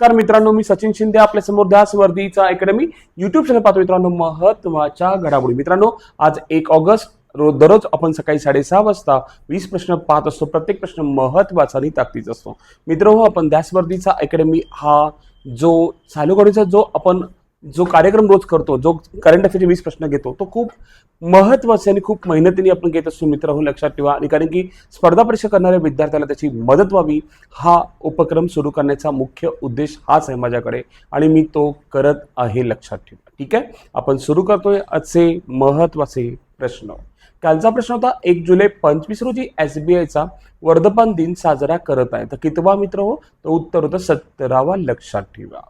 नमस्कार मित्रांनो मी सचिन शिंदे आपल्यासमोर दास वर्दीचा अकॅडमी युट्यूब चॅनल पाहतो मित्रांनो महत्त्वाच्या घडामोडी. मित्रांनो आज एक ऑगस्ट रोज दररोज आपण सकाळी साडेसहा वाजता वीस प्रश्न पाहत असतो. प्रत्येक प्रश्न महत्त्वाचा आणि ताकदीचा असतो. मित्रांनो हो, आपण ध्यास वर्दीचा अकॅडमी हा जो चालू करण्याचा जो आपण जो कार्यक्रम रोज करतो जो करंट अफेअरचे वीस प्रश्न घेतो तो खूप महत्त्वाचे आणि खूप मेहनतीने आपण घेत असतो मित्र हो लक्षात ठेवा. आणि कारण की स्पर्धा परीक्षा करणाऱ्या विद्यार्थ्याला त्याची मदत व्हावी हा उपक्रम सुरू करण्याचा मुख्य उद्देश हाच आहे माझ्याकडे. आणि मी तो करत आहे लक्षात ठेवा. ठीक आहे? आपण सुरू करतोय असे महत्त्वाचे प्रश्न. कालचा प्रश्न होता एक जुलै पंचवीस रोजी एस बी आयचा वर्धमान दिन साजरा करत आहे. तर कितवा मित्र हो? तो उत्तर होतं सत्तरावा लक्षात ठेवा.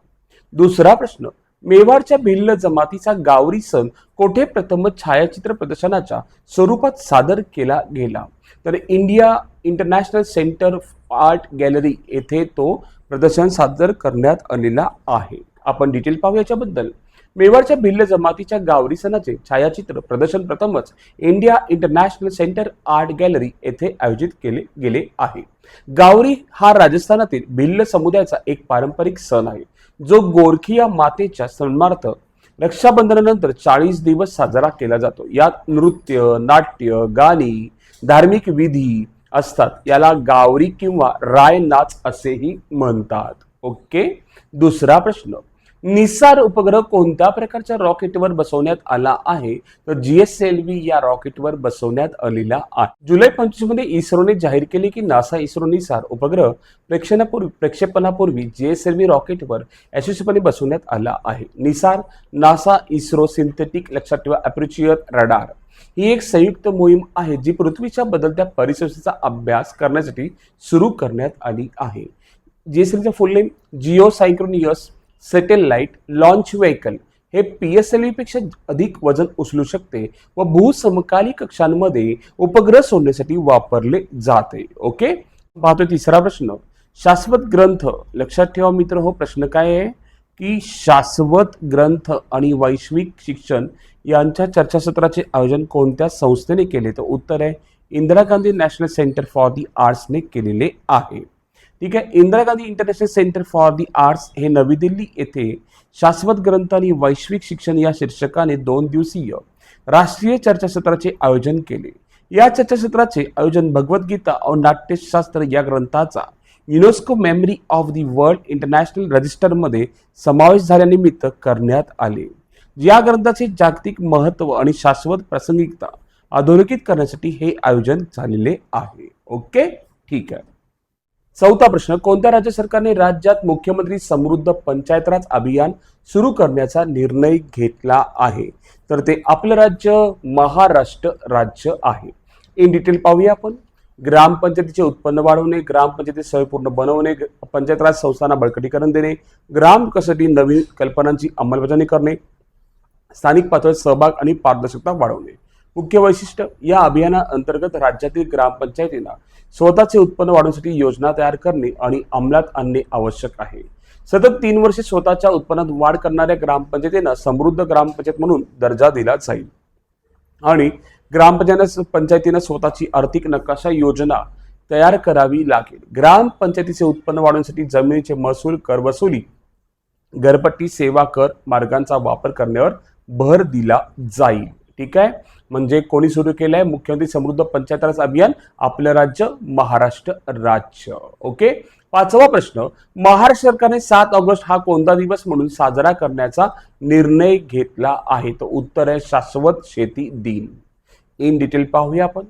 दुसरा प्रश्न मेवाडच्या भिल्ल जमातीचा गावरी सण कोठे प्रथम छायाचित्र प्रदर्शनाच्या स्वरूपात सादर केला गेला? तर India International Centre Art Gallery येथे तो प्रदर्शन सादर करण्यात आलेला आहे. आपण डिटेल पाहू याच्याबद्दल. मेवाडच्या भिल्ल जमातीच्या गावरी सणाचे छायाचित्र प्रदर्शन प्रथमच India International Centre Art Gallery येथे आयोजित केले गेले आहे. गावरी हा राजस्थानातील भिल्ल समुदायाचा एक पारंपरिक सण आहे. जो गोरखिया मातेच्या सन्मार्थ रक्षाबंधनानंतर चाळीस दिवस साजरा केला जातो. यात नृत्य नाट्य गाणी धार्मिक विधी असतात. याला गावरी किंवा राय नाच असेही म्हणतात. ओके? दुसरा प्रश्न. निसार उपग्रह कोणत्या प्रकारच्या रॉकेटवर बसवण्यात आला आहे? तर जीएसएलव्ही या रॉकेटवर बसवण्यात आलेला आहे. जुलै पंचवीसमध्ये इस्रोने जाहीर केले की नासा इस्रो निसार उपग्रह प्रेक्षणापूर्वी प्रक्षेपणापूर्वी जीएसएलव्ही रॉकेटवर यशस्वीपणे बसवण्यात आला आहे. निसार नासा इस्रो सिंथेटिक लक्षात ठेवा अप्रिच्युअर रडार. ही एक संयुक्त मोहीम आहे जी पृथ्वीच्या बदलत्या परिसंस्थेचा अभ्यास करण्यासाठी सुरू करण्यात आली आहे. जीएसएलचं full name geosynchronous satellite launch vehicle. हे पी एस एल व्हीपेक्षा अधिक वजन उचलू शकते व भूसमकाली कक्षांमध्ये उपग्रह सोडण्यासाठी वापरले जाते. ओके पाहतो तिसरा प्रश्न. शाश्वत ग्रंथ. लक्षात ठेवा मित्र हो प्रश्न काय आहे? की शाश्वत ग्रंथ आणि वैश्विक शिक्षण यांच्या चर्चासत्राचे आयोजन कोणत्या संस्थेने केले? तर उत्तर आहे Indira Gandhi National Centre for the आर्ट्सने केलेले आहे. ठीक आहे? Indira Gandhi International Centre for the Arts हे नवी दिल्ली येथे शाश्वत ग्रंथ आणि वैश्विक शिक्षण या शीर्षकाने दोन दिवसीय राष्ट्रीय चर्चासत्राचे आयोजन केले. या चर्चासत्राचे आयोजन भगवद्गीता और नाट्यशास्त्र या ग्रंथाचा UNESCO memory of the world international रजिस्टरमध्ये समावेश झाल्यानिमित्त करण्यात आले. या ग्रंथाचे जागतिक महत्त्व आणि शाश्वत प्रासंगिकता अधोरेखित करण्यासाठी हे आयोजन झालेले आहे. ओके? ठीक आहे. चौथा प्रश्न कोणत्या राज्य सरकारने राज्यात मुख्यमंत्री समृद्ध पंचायत राज अभियान सुरू करण्याचा निर्णय घेतला आहे? तर ते आपलं राज्य महाराष्ट्र राज्य आहे. इन डिटेल पाहूया आपण. ग्रामपंचायतीचे उत्पन्न वाढवणे ग्रामपंचायती स्वयंपूर्ण बनवणे पंचायत राज संस्थांना बळकटीकरण देणे ग्राम विकासासाठी नवीन कल्पनांची अंमलबजावणी करणे स्थानिक पातळीत सहभाग आणि पारदर्शकता वाढवणे. मुख्य वैशिष्ट्य या अभियानाअंतर्गत राज्यातील ग्रामपंचायतींना स्वतःचे उत्पन्न वाढवण्यासाठी योजना तयार करणे आणि अंमलात आणणे आवश्यक आहे. सतत तीन वर्षे स्वतःच्या उत्पन्नात वाढ करणाऱ्या ग्रामपंचायतींना समृद्ध ग्रामपंचायत म्हणून दर्जा दिला जाईल. आणि ग्रामपंचायत पंचायतीनं स्वतःची आर्थिक नकाशा योजना तयार करावी लागेल. ग्रामपंचायतीचे उत्पन्न वाढवण्यासाठी जमिनीचे महसूल कर वसुली घरपट्टी सेवा कर मार्गांचा वापर करण्यावर भर दिला जाईल. ठीक आहे? म्हणजे कोणी सुरू केलं आहे मुख्यमंत्री समृद्ध पंचायतराज अभियान आपलं राज्य महाराष्ट्र राज्य. ओके? पाचवा प्रश्न महाराष्ट्र सरकारने सात ऑगस्ट हा कोणता दिवस म्हणून साजरा करण्याचा निर्णय घेतला आहे? तो उत्तर आहे शाश्वत शेती दिन. इन डिटेल पाहूया आपण.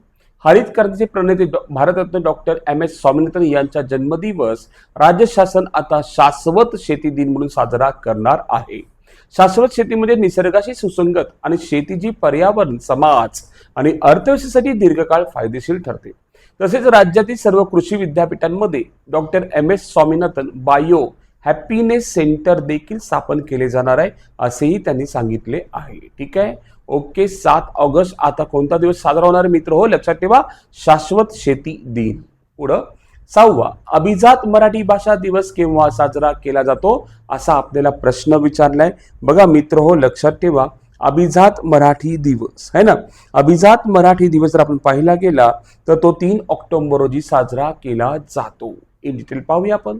हरित क्रांतीचे प्रणेते डॉ- Bharat Ratna doctor M S Swaminathan यांचा जन्मदिवस राज्य शासन आता शाश्वत शेती दिन म्हणून साजरा करणार आहे. शाश्वत शेतीमध्ये निसर्गाशी सुसंगत आणि शेतीची पर्यावरण समाज आणि अर्थव्यवस्थेसाठी दीर्घकाळ फायदेशीर ठरते. तसेच राज्यातील सर्व कृषी विद्यापीठांमध्ये doctor M S Swaminathan bio happiness centre देखील स्थापन केले जाणार आहे असेही त्यांनी सांगितले आहे. ठीक आहे? ओके सात ऑगस्ट. आता कोणता दिवस साजरा होणार मित्र? हो लक्षात ठेवा. शाश्वत शेती दिन. पुढं सहावा अभिजात मराठी भाषा दिवस केव्हा साजरा केला जातो असा आपल्याला प्रश्न विचारलाय. बघा मित्र हो लक्षात ठेवा अभिजात मराठी दिवस है ना? अभिजात मराठी दिवस जर आपण पाहिला गेला तर तो तीन ऑक्टोबर रोजी साजरा केला जातो. इन डिटेल पाहूया आपण.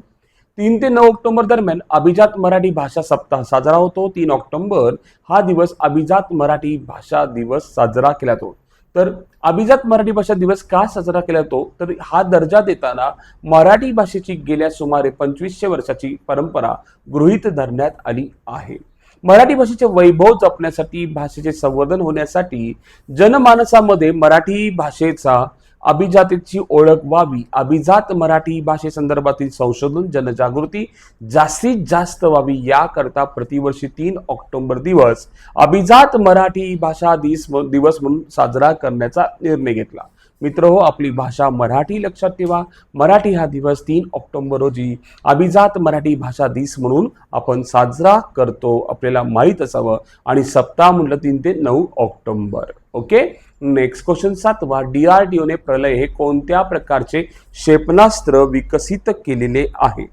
तीन ते नऊ ऑक्टोबर दरम्यान अभिजात मराठी भाषा सप्ताह साजरा होतो. तीन ऑक्टोबर हा दिवस अभिजात मराठी भाषा दिवस साजरा केला जातो. तर अभिजात मराठी भाषा दिवस का साजरा केला जातो? तर हा दर्जा देताना मराठी भाषेची गेल्या सुमारे पंचवीसशे वर्षाची परंपरा गृहीत धरण्यात आली आहे. मराठी भाषेचे वैभव जपण्यासाठी भाषेचे संवर्धन होण्यासाठी जनमानसामध्ये मराठी भाषेचा अभिजातीची ओळख व्हावी. अभिजात मराठी भाषेसंदर्भातील संशोधन जनजागृती जास्तीत जास्त व्हावी याकरता प्रतिवर्षी तीन ऑक्टोबर दिवस अभिजात मराठी भाषा दिस दिवस म्हणून साजरा करण्याचा निर्णय घेतला. मित्र हो आपली भाषा मराठी लक्षात ठेवा. मराठी हा दिवस तीन ऑक्टोबर रोजी अभिजात मराठी भाषा दिस म्हणून आपण साजरा करतो. आपल्याला माहीत असावं. आणि सप्ताह म्हटलं तीन ते नऊ ऑक्टोबर. ओके? नेक्स्ट क्वेश्चन सातवा डीआरडीओने प्रलय हे कोणत्या प्रकारचे क्षेपणास्त्र विकसित केलेले आहे?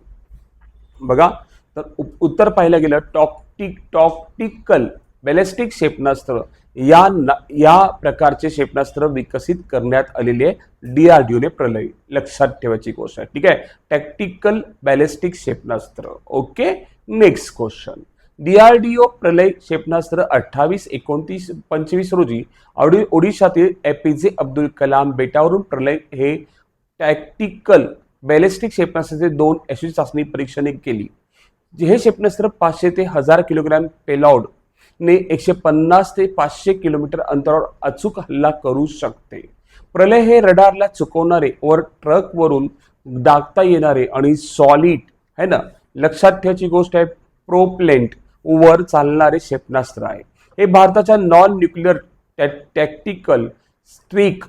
बघा तर उत्तर पाहिलं गेलं टॉक्टिक टॉक्टिकल बॅलेस्टिक क्षेपणास्त्र या न- या प्रकारचे क्षेपणास्त्र विकसित करण्यात आलेले डीआरडीओने प्रलय. लक्षात ठेवायची गोष्ट आहे. ठीक आहे? टॅक्टिकल बॅलेस्टिक क्षेपणास्त्र. Okay next question DRDO Pralay क्षेपणास्त्र अठ्ठावीस एकोणतीस पंचवीस रोजी ओडी ओडिशातील एपीजे अब्दुल कलाम बेटावरून प्रलय हे टॅक्टिकल बॅलिस्टिक क्षेपणास्त्राचे दोन यशस्वी चाचणी परीक्षणे केली. जे हे क्षेपणास्त्र पाचशे ते हजार किलोग्रॅम पेलॉड ने एकशे पन्नास ते पाचशे किलोमीटर अंतरावर अचूक हल्ला करू शकते. प्रलय हे रडारला चुकवणारे वर ट्रकवरून दागता येणारे आणि सॉलिड है ना? लक्षात ठेवायची गोष्ट आहे प्रोप्लेंट. वर चालणारे क्षेपणास्त्र आहे. हे भारताच्या non nuclear tactical strike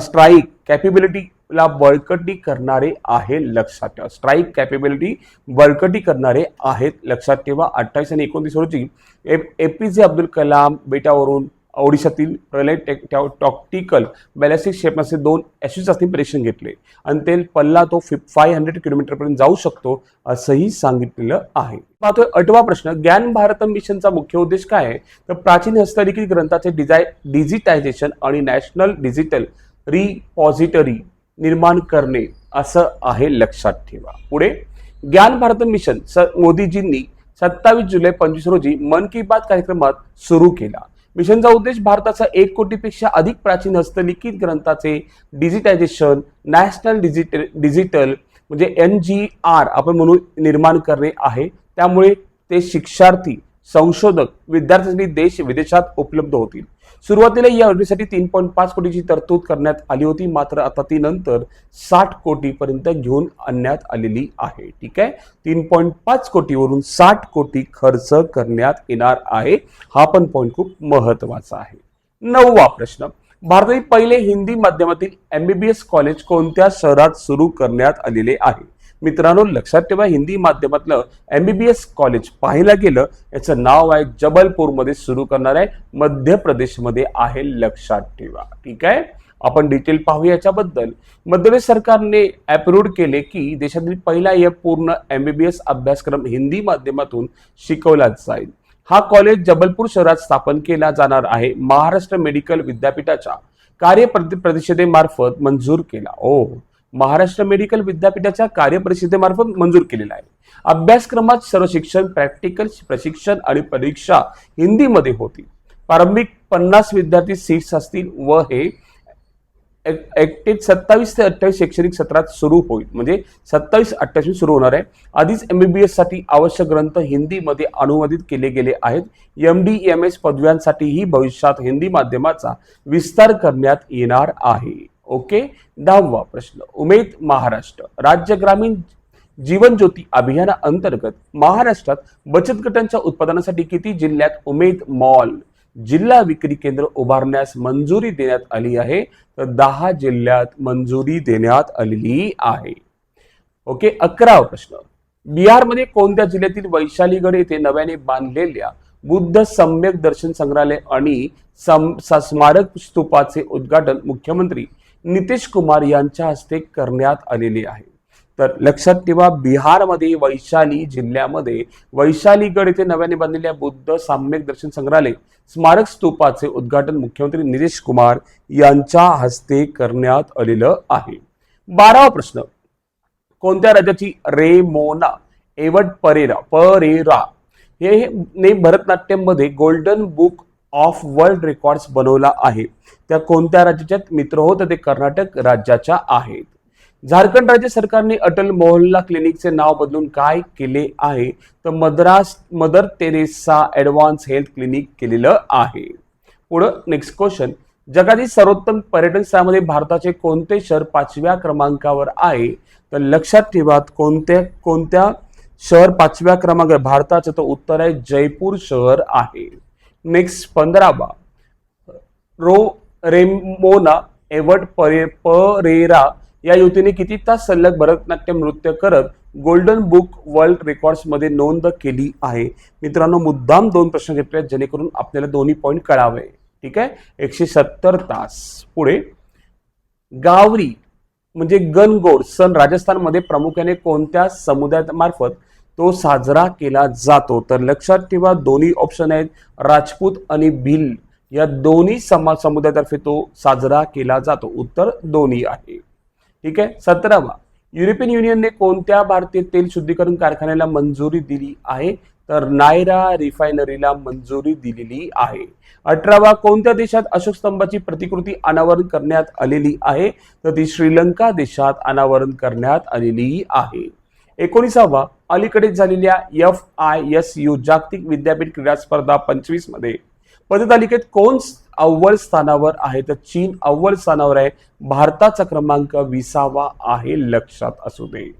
strike कॅपेबिलिटीला बळकटी करणारे आहे लक्षात ठेवा. स्ट्राईक कॅपेबिलिटी बळकटी करणारे आहेत लक्षात ठेवा. अठ्ठावीस आणि एकोणतीस रोजी ए पी जे अब्दुल कलाम बेटावरून ओडिशातील प्रलय टेक टॉक्टिकल बॅलिस्टिक क्षेपणाचे दोन यशस्वी चाचणी परीक्षण घेतले. आणि ते पल्ला तो फिफ फाय हंड्रेड किलोमीटरपर्यंत जाऊ शकतो असंही सांगितलेलं आहे. पाहतोय आठवा प्रश्न ज्ञान भारत मिशनचा मुख्य उद्देश काय आहे? तर प्राचीन हस्तलिखित ग्रंथाचे डिझाय डिजिटायझेशन आणि नॅशनल डिजिटल रिपॉझिटरी निर्माण करणे असं आहे लक्षात ठेवा. पुढे ज्ञान भारत मिशन स मोदीजींनी सत्तावीस जुलै पंचवीस रोजी मन की बात कार्यक्रमात सुरू केला. मिशनचा उद्देश भारताचा एक कोटीपेक्षा अधिक प्राचीन हस्तलिखित ग्रंथाचे डिजिटायझेशन नॅशनल डिजिटल डिजिटल म्हणजे एन जी आर आपण म्हणून निर्माण करणे आहे. त्यामुळे ते शिक्षार्थी संशोधक विद्यार्थ्यांसाठी देश विदेशात उपलब्ध होतील. सुरुवातीला या योजनेसाठी तीन पॉईंट पाच कोटीची तरतूद करण्यात आली होती. मात्र आता ती नंतर साठ कोटीपर्यंत घेऊन आणण्यात आलेली आहे. ठीक आहे? तीन पॉईंट पाच कोटीवरून साठ कोटी खर्च करण्यात येणार आहे. हा पण पॉईंट खूप महत्त्वाचा आहे. नववा प्रश्न. भारतातील पहिले हिंदी माध्यमातील एमबीबीएस कॉलेज कोणत्या शहरात सुरू करण्यात आलेले आहे? मित्रांनो लक्षात ठेवा Hindi माध्यमातलं M B B S college पाहायला गेलं याचं नाव आहे जबलपूरमध्ये सुरू करणार आहे मध्य प्रदेशमध्ये आहे लक्षात ठेवा. ठीक आहे? आपण डिटेल पाहू याच्याबद्दल. मध्य प्रदेश सरकारने अप्रूव्ह केले की देशातील पहिला या पूर्ण एम बी बी एस अभ्यासक्रम हिंदी माध्यमातून शिकवला जाईल. हा कॉलेज जबलपूर शहरात स्थापन केला जाणार आहे महाराष्ट्र मेडिकल विद्यापीठाच्या कार्यपरिषदेमार्फत मंजूर केला. ओ महाराष्ट्र मेडिकल विद्यापीठाच्या कार्यपरिषदेमार्फत मंजूर केलेला आहे. अभ्यासक्रमात सर्व शिक्षण प्रॅक्टिकल प्रशिक्षण आणि परीक्षा हिंदीमध्ये होती. प्रारंभिक पन्नास विद्यार्थी सीट्स असतील व हे ऍक्टिव्ह सत्तावीस ते अठ्ठावीस शैक्षणिक सत्रात सुरू होईल. म्हणजे सत्तावीस अठ्ठावीस सुरू होणार आहे. आधीच एमबीबीएससाठी आवश्यक ग्रंथ हिंदीमध्ये अनुवादित केले गेले आहेत. एम डी एम एस पदव्यांसाठीही भविष्यात हिंदी माध्यमाचा विस्तार करण्यात येणार आहे. ओके? दहावा प्रश्न. उमेद महाराष्ट्र. राज्य ग्रामीण जीवन ज्योती अभियाना अंतर्गत महाराष्ट्रात बचत गटांच्या उत्पादनासाठी किती जिल्ह्यात उमेद मॉल जिल्हा विक्री केंद्र उभारण्यास मंजुरी देण्यात आली आहे? तर दहा जिल्ह्यात मंजुरी देण्यात आलेली आहे. ओके? अकरावा प्रश्न. बिहारमध्ये कोणत्या जिल्ह्यातील वैशालीगड येथे नव्याने बांधलेल्या बुद्ध सम्यक दर्शन संग्रहालय आणि सम- स्मारक स्तूपाचे उद्घाटन मुख्यमंत्री नितीश कुमार यांच्या हस्ते करण्यात आलेले आहे. तर लक्षात ठेवा बिहारमध्ये वैशाली जिल्ह्यामध्ये वैशालीगड येथे नव्याने बांधलेल्या बुद्ध साम्यक दर्शन संग्रहालय स्मारक स्तूपाचे उद्घाटन मुख्यमंत्री नितीश कुमार यांच्या हस्ते करण्यात आलेलं आहे. बारावा प्रश्न. कोणत्या राज्याची रेमोना एवट परेरा परेरा हे ने भरतनाट्यममध्ये golden book of world records बनवला आहे. त्या कोणत्या राज्याच्या मित्र हो तर ते कर्नाटक राज्याच्या आहेत. झारखंड राज्य सरकारने अटल मोहल्ला क्लिनिकचे नाव बदलून काय केले आहे? तर Madras mother Teresa advance health clinic केलेलं आहे. पुढं नेक्स्ट क्वेश्चन जगातील सर्वोत्तम पर्यटन स्थळामध्ये भारताचे कोणते शहर पाचव्या क्रमांकावर आहे? तर लक्षात ठेवा कोणत्या कोणत्या शहर पाचव्या क्रमांक भारताचं तर उत्तर आहे जयपूर शहर आहे. नेक्स्ट पंधरावा. रो रेमोना एवट परे परेरा या युवतीने किती तास सलग भरतनाट्यम नृत्य करत गोल्डन बुक वर्ल्ड रेकॉर्ड्समध्ये नोंद केली आहे? मित्रांनो मुद्दाम दोन प्रश्न घेतले आहेत, जेणेकरून आपल्याला दोन्ही पॉईंट कळावे. ठीक आहे? एकशे सत्तर तास. पुढे. गावरी म्हणजे गनगोर सण राजस्थानमध्ये प्रामुख्याने कोणत्या समुदायामार्फत तो साजरा केला जातो. तर लक्षात ठेवा दोन्ही ऑप्शन आहेत राजपूत आणि भिल. या दोन्ही समाज समुदायातर्फे तो साजरा केला जातो. उत्तर दोन्ही आहे. ठीक आहे? सतरावा. युरोपियन युनियनने कोणत्या भारतीय तेल शुद्धीकरण कारखान्याला मंजुरी दिली आहे? तर नायरा रिफायनरीला मंजुरी दिलेली आहे. अठरावा. कोणत्या देशात अशोक स्तंभाची प्रतिकृती अनावरण करण्यात आलेली आहे? तर ती श्रीलंका देशात अनावरण करण्यात आलेली आहे. एकोणीसावा अलीकडेच झालेल्या एफ आय एस यू जागतिक विद्यापीठ क्रीडा स्पर्धा पंचवीसमध्ये पदतालिकेत कोण अव्वल स्थानावर आहे? तर चीन अव्वल स्थानावर आहे. भारताचा क्रमांक विसावा आहे लक्षात असू दे.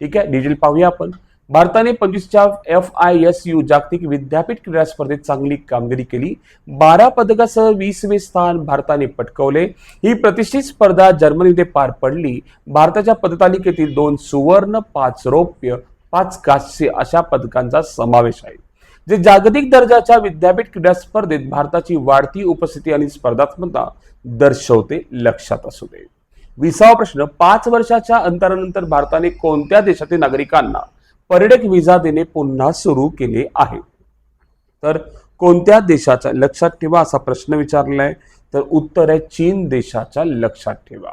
ठीक आहे? डिटेल पाहूया आपण. भारताने पंचवीसच्या एफ आय एस यू जागतिक विद्यापीठ क्रीडा स्पर्धेत चांगली कामगिरी केली. बारा पदकासह वीसवे स्थान भारताने पटकवले. ही प्रतिष्ठित स्पर्धा जर्मनीमध्ये पार पडली. भारताच्या पदतालिकेतील दोन सुवर्ण पाच रौप्य पाच कांस्य अशा पदकांचा समावेश आहे. जे जागतिक दर्जाच्या विद्यापीठ क्रीडा स्पर्धेत भारताची वाढती उपस्थिती आणि स्पर्धात्मकता दर्शवते लक्षात असू दे. विसावा प्रश्न पाच वर्षाच्या अंतरानंतर भारताने कोणत्या देशातील नागरिकांना पर्यटक व्हिसा देणे पुन्हा सुरू केले आहे. तर कोणत्या देशाचा लक्षात ठेवा असा प्रश्न विचारलेला आहे तर उत्तर आहे चीन देशाच्या लक्षात ठेवा.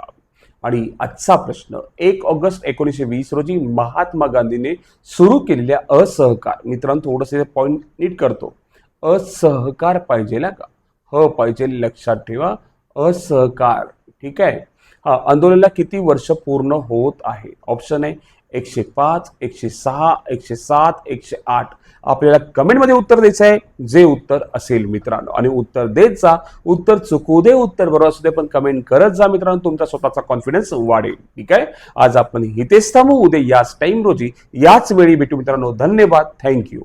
आणि आजचा प्रश्न एक ऑगस्ट एकोणीसशे वीस रोजी महात्मा गांधीने सुरू केलेल्या असहकार मित्रांनो थोडंसं पॉईंट नीट करतो. असहकार पाहिजे ना का? ह पाहिजे लक्षात ठेवा. असहकार ठीक आहे? आंदोलनाला किती वर्ष पूर्ण होत आहे? ऑप्शन आहे एकशे पाच एकशे सहा एकशे सात एकशे आठ. आपल्याला कमेंटमध्ये उत्तर द्यायचं आहे. जे उत्तर असेल मित्रांनो. आणि उत्तर देत जा. उत्तर चुकू दे उत्तर बरोबर असू दे पण कमेंट करत जा मित्रांनो. तुमचा स्वतःचा कॉन्फिडन्स वाढेल. ठीक आहे? आज आपण हितेच थांबू. उद्या याच टाइम रोजी याच वेळी भेटू मित्रांनो. धन्यवाद. थँक्यू